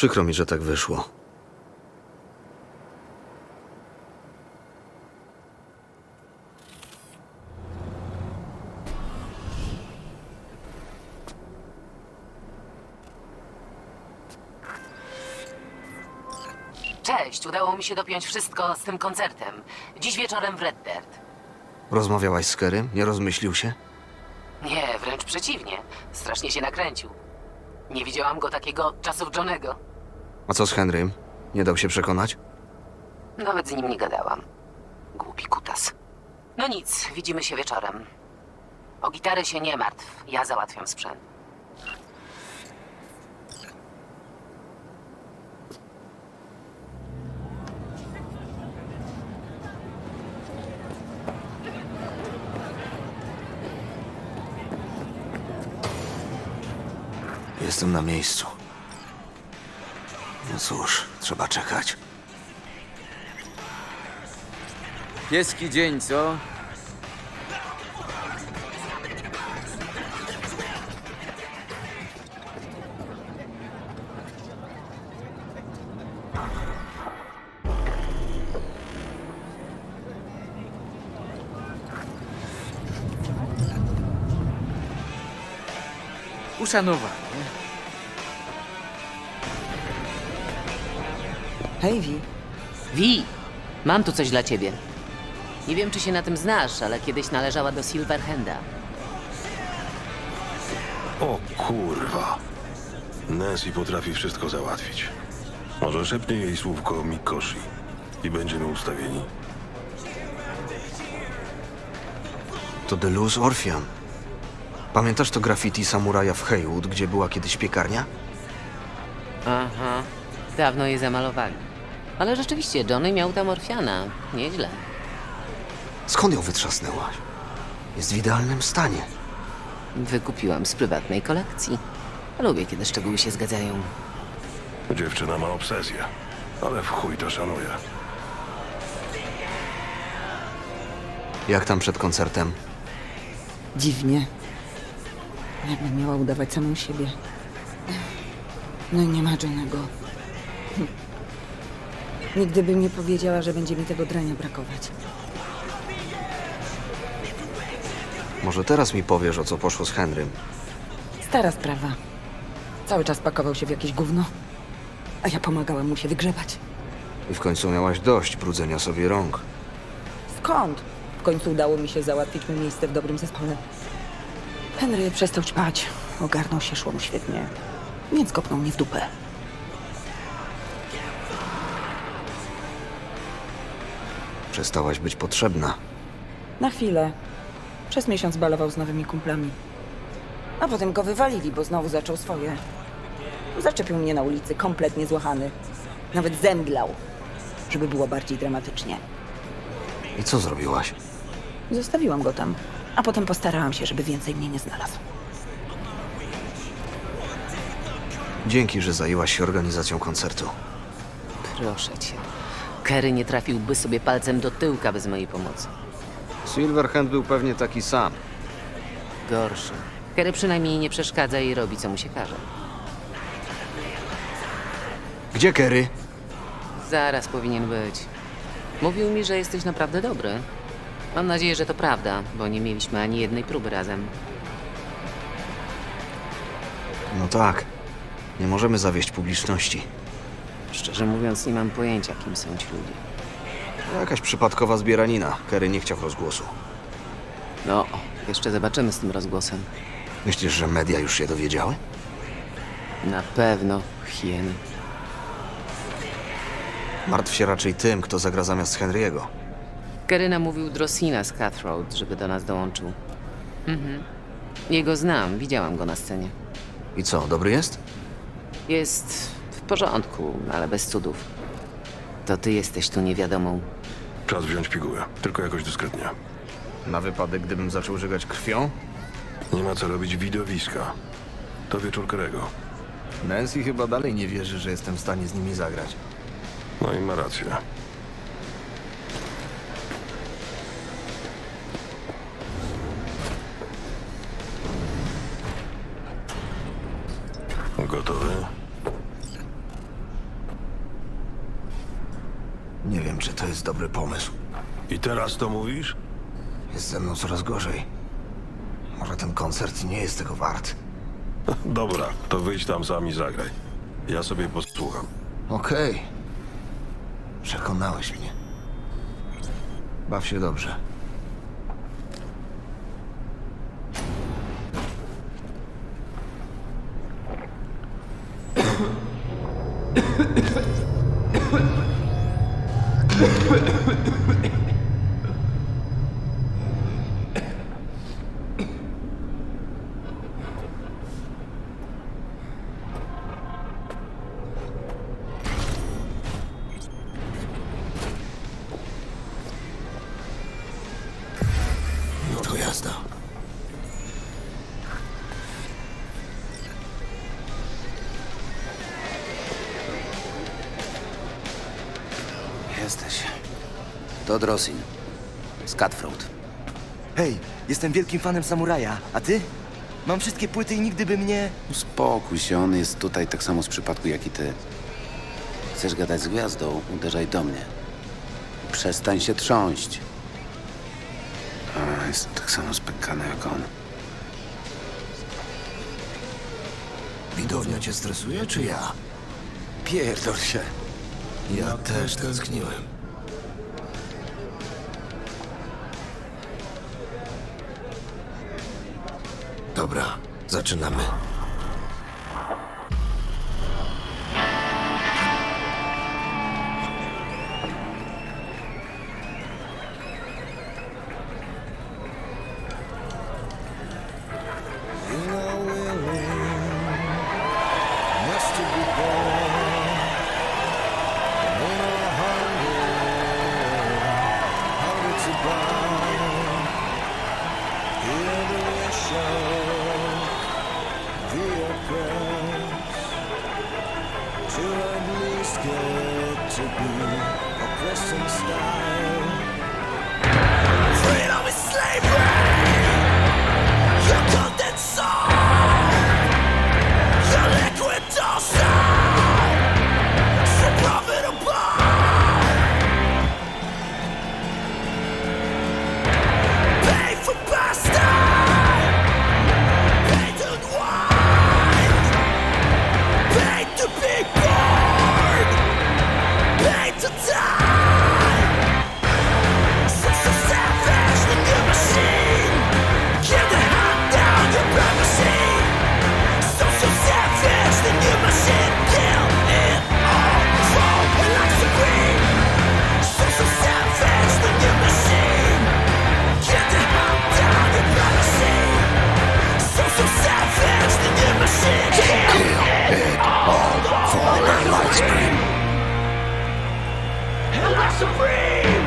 Przykro mi, że tak wyszło. Cześć, udało mi się dopiąć wszystko z tym koncertem. Dziś wieczorem w Red Dirt. Rozmawiałaś z Kerem? Nie rozmyślił się? Nie, wręcz przeciwnie. Strasznie się nakręcił. Nie widziałam go takiego od czasów Johnego. A co z Henrym? Nie dał się przekonać? Nawet z nim nie gadałam. Głupi kutas. No nic, widzimy się wieczorem. O gitarę się nie martw, ja załatwiam sprzęt. Jestem na miejscu. Cóż, trzeba czekać. Pieski dzień, co? Uszanowanie. Hej, Wi. Wi, mam tu coś dla ciebie. Nie wiem, czy się na tym znasz, ale kiedyś należała do Silverhanda. O kurwa. Nancy potrafi wszystko załatwić. Może szepnie jej słówko Mikoshi i będziemy ustawieni. To Deluz Orphan. Pamiętasz to graffiti samuraja w Haywood, gdzie była kiedyś piekarnia? Aha, dawno je zamalowali. Ale rzeczywiście, Johnny miał tam Orfiana. Nieźle. Skąd ją wytrzasnęłaś? Jest w idealnym stanie. Wykupiłam z prywatnej kolekcji. Lubię, kiedy szczegóły się zgadzają. Dziewczyna ma obsesję, ale w chuj to szanuje. Jak tam przed koncertem? Dziwnie. Jakbym miała udawać samą siebie. No i nie ma Johnego. Nigdy bym nie powiedziała, że będzie mi tego drania brakować. Może teraz mi powiesz, o co poszło z Henrym? Stara sprawa. Cały czas pakował się w jakieś gówno, a ja pomagałam mu się wygrzebać. I w końcu miałaś dość brudzenia sobie rąk. Skąd? W końcu udało mi się załatwić mu miejsce w dobrym zespole. Henry przestał ćpać. Ogarnął się, szło mu świetnie. Więc kopnął mnie w dupę. Przestałaś być potrzebna. Na chwilę. Przez miesiąc balował z nowymi kumplami. A potem go wywalili, bo znowu zaczął swoje. Zaczepił mnie na ulicy, kompletnie złachany. Nawet zemdlał, żeby było bardziej dramatycznie. I co zrobiłaś? Zostawiłam go tam, a potem postarałam się, żeby więcej mnie nie znalazł. Dzięki, że zajęłaś się organizacją koncertu. Proszę cię. Kerry nie trafiłby sobie palcem do tyłka bez mojej pomocy. Silverhand był pewnie taki sam. Gorszy. Kerry przynajmniej nie przeszkadza i robi, co mu się każe. Gdzie Kerry? Zaraz powinien być. Mówił mi, że jesteś naprawdę dobry. Mam nadzieję, że to prawda, bo nie mieliśmy ani jednej próby razem. No tak. Nie możemy zawieść publiczności. Szczerze mówiąc, nie mam pojęcia, kim są ci ludzie. Jakaś przypadkowa zbieranina. Kerry nie chciał rozgłosu. No, jeszcze zobaczymy z tym rozgłosem. Myślisz, że media już się dowiedziały? Na pewno, hieny. Martw się raczej tym, kto zagra zamiast Henry'ego. Kerry namówił Drossina z Cutthroat, żeby do nas dołączył. Mhm. Jego znam, widziałam go na scenie. I co, dobry jest? Jest porządku, ale bez cudów. To ty jesteś tu niewiadomą. Czas wziąć pigułę, tylko jakoś dyskretnie. Na wypadek, gdybym zaczął żygać krwią? Nie ma co robić widowiska. To wieczór Kerego. Nancy chyba dalej nie wierzy, że jestem w stanie z nimi zagrać. No i ma rację. Jest dobry pomysł. I teraz to mówisz? Jest ze mną coraz gorzej. Może ten koncert nie jest tego wart. Dobra, to wyjdź tam sam i zagraj. Ja sobie posłucham. Okej. Przekonałeś mnie. Baw się dobrze. Yeah. To Drosin. Z Cutthroat. Hej, jestem wielkim fanem samuraja, a ty? Mam wszystkie płyty i nigdy by mnie... Uspokój się, on jest tutaj tak samo z przypadku jak i ty. Chcesz gadać z gwiazdą? Uderzaj do mnie. Przestań się trząść. A, jestem tak samo spękany jak on. Widownia cię stresuje, czy ja? Pierdol się. Ja też tęskniłem. Dobra, zaczynamy. Supreme! Hell, supreme!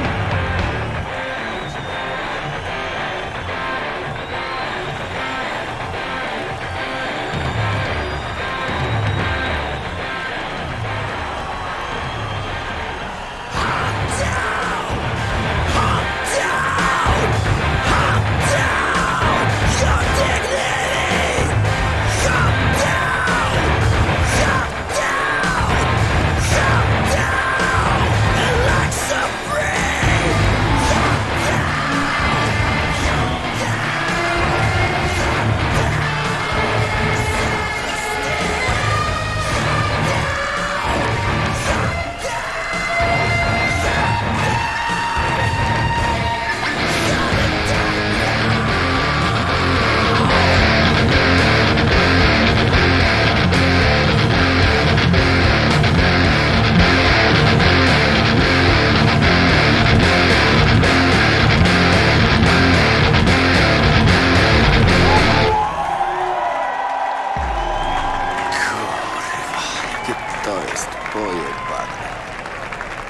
Pojebane.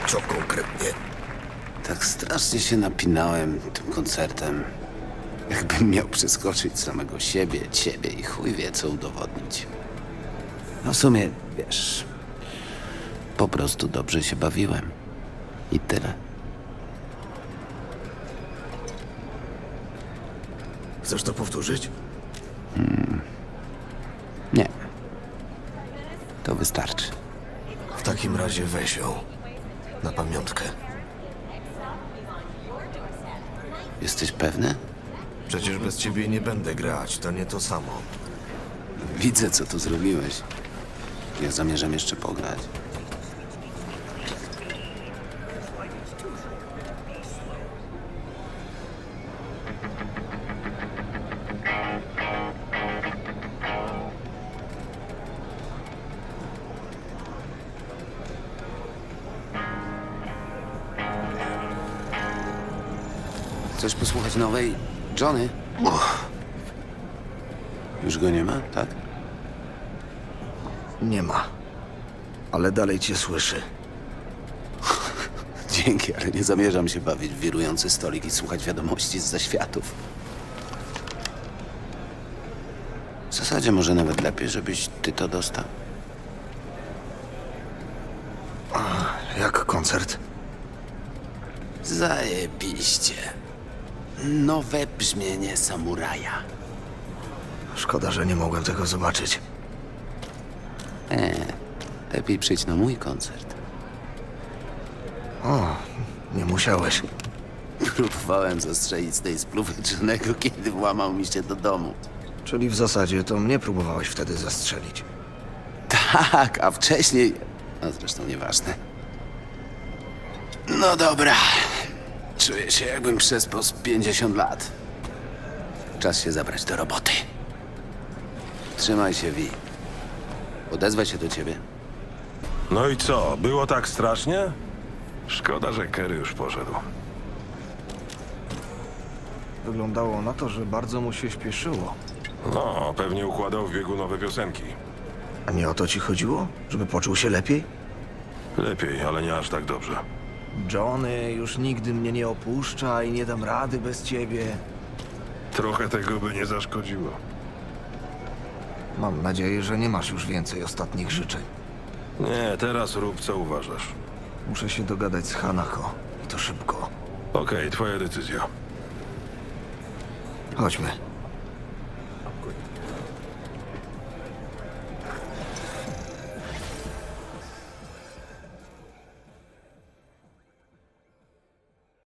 Co konkretnie? Tak strasznie się napinałem tym koncertem. Jakbym miał przeskoczyć samego siebie, ciebie i chuj wie co udowodnić. No w sumie, wiesz, po prostu dobrze się bawiłem. I tyle. Chcesz to powtórzyć? razie weź ją. Na pamiątkę. Jesteś pewny? Przecież bez ciebie nie będę grać, to nie to samo. Widzę, co tu zrobiłeś. Ja zamierzam jeszcze pograć. Posłuchać nowej Johnny? Już go nie ma, tak? Nie ma. Ale dalej cię słyszy. Dzięki, ale nie zamierzam się bawić w wirujący stolik i słuchać wiadomości z zaświatów. W zasadzie może nawet lepiej, żebyś ty to dostał. Jak koncert? Zajebiście. Nowe brzmienie samuraja. Szkoda, że nie mogłem tego zobaczyć. E, lepiej przyjdź na mój koncert. O, nie musiałeś. Próbowałem zastrzelić z tej spluwy kiedy włamał mi się do domu. Czyli w zasadzie to mnie próbowałeś wtedy zastrzelić. Tak, a wcześniej... No zresztą nieważne. No dobra. Czuję się jakbym przespał z 50 lat. Czas się zabrać do roboty. Trzymaj się, Vi. Odezwę się do ciebie. No i co, było tak strasznie? Szkoda, że Kerry już poszedł. Wyglądało na to, że bardzo mu się śpieszyło. No, pewnie układał w biegu nowe piosenki. A nie o to ci chodziło? Żeby poczuł się lepiej? Lepiej, ale nie aż tak dobrze. Johnny już nigdy mnie nie opuszcza i nie dam rady bez ciebie. Trochę tego by nie zaszkodziło. Mam nadzieję, że nie masz już więcej ostatnich życzeń. Nie, teraz rób co uważasz. Muszę się dogadać z Hanako. I to szybko. Okej, twoja decyzja. Chodźmy.